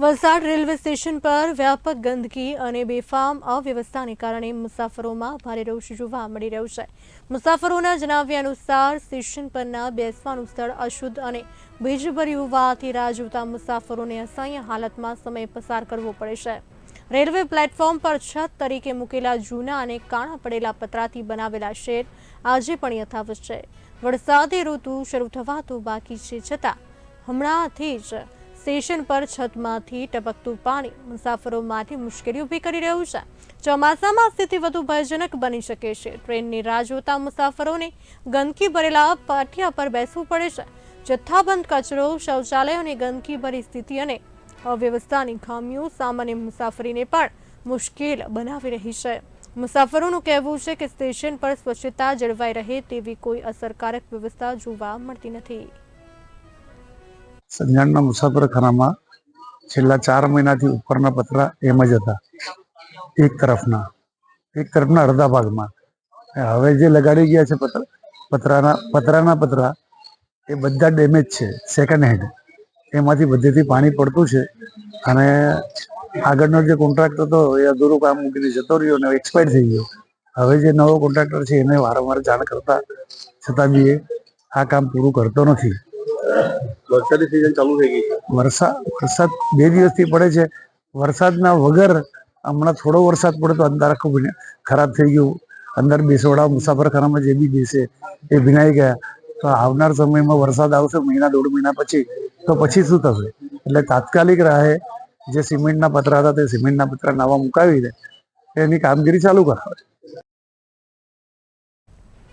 Valsad railway station પર વ્યાપક ગંદકી અને બેફામ અવ્યવસ્થાને કારણે મુસાફરોમાં ભારે રોષ જોવા મળી રહ્યો છે. મુસાફરોના જણાવ્યા અનુસાર, સ્ટેશન પરના બેસવાનું સ્થળ અશુદ્ધ અને ભેજભર્યું હોવાથી રાહ જોતા મુસાફરોને અસહ્ય હાલતમાં સમય પસાર કરવો પડે છે. રેલવે પ્લેટફોર્મ પર છત તરીકે મૂકેલા જૂના અને કાણા પડેલા પતરાથી બનાવેલા શેડ આજે પણ યથાવત છે. વરસાદી ઋતુ શરૂ થવા તો બાકી છે છતાં હમણાંથી જ સ્ટેશન પર છતમાંથી ટપકતું પાણી મુસાફરો માટે મુશ્કેલી ઊભી કરી રહ્યું છે. ચોમાસામાં સ્થિતિ વધુ ભયજનક બની શકે છે. ટ્રેનની રાહ જોતા મુસાફરોને ગંદકી ભરેલા પાટિયા પર બેસવું પડે છે. જથ્થાબંધ કચરો શૌચાલયોની ગંદકી ભરી સ્થિતિ અને અવ્યવસ્થાની ખામીઓ સામાન્ય મુસાફરીને પણ મુશ્કેલ બનાવી રહી છે. મુસાફરોનું કહેવું છે કે સ્ટેશન પર સ્વચ્છતા જળવાઈ રહે તેવી કોઈ અસરકારક વ્યવસ્થા જોવા મળતી નથી. સંજાણના મુસાફરખાનામાં છેલ્લા ચાર મહિનાથી ઉપરના પતરા એમ જ હતા, એક તરફના એક તરફના અડધા ભાગમાં. હવે જે લગાડી ગયા છે પત્ર, પતરાના પતરાના પતરા, એ બધા ડેમેજ છે સેકન્ડ હેન્ડ એમાંથી બધેથી પાણી પડતું છે અને આગળનો જે કોન્ટ્રાક્ટર હતો એ અધૂરું કામ મૂકીને જતો રહ્યો અને એક્સપાયર થઈ ગયો. હવે જે નવો કોન્ટ્રાક્ટર છે એને વારંવાર જાણ કરતા, છતાં બી એ આ કામ પૂરું કરતો નથી. વરસાદી સિઝન ચાલુ થઈ ગઈ છે. વરસાદ વરસાદ બે દિવસથી પડે છે. વરસાદના વગર હમણાં થોડો વરસાદ પડે તો અંદર આખું ખરાબ થઈ ગયું. અંદર બેસોડા મુસાફરખાનામાં જે બી બેસે, એ ભીનાઈ ગયા. તો આવનાર સમયમાં વરસાદ આવશે મહિના, દોઢ મહિના પછી, તો પછી શું થશે? એટલે તાત્કાલિક રાહે જે સિમેન્ટના પતરા હતા તે સિમેન્ટના પતરા નવા મુકાવી દે. એની કામગીરી ચાલુ કરાવે.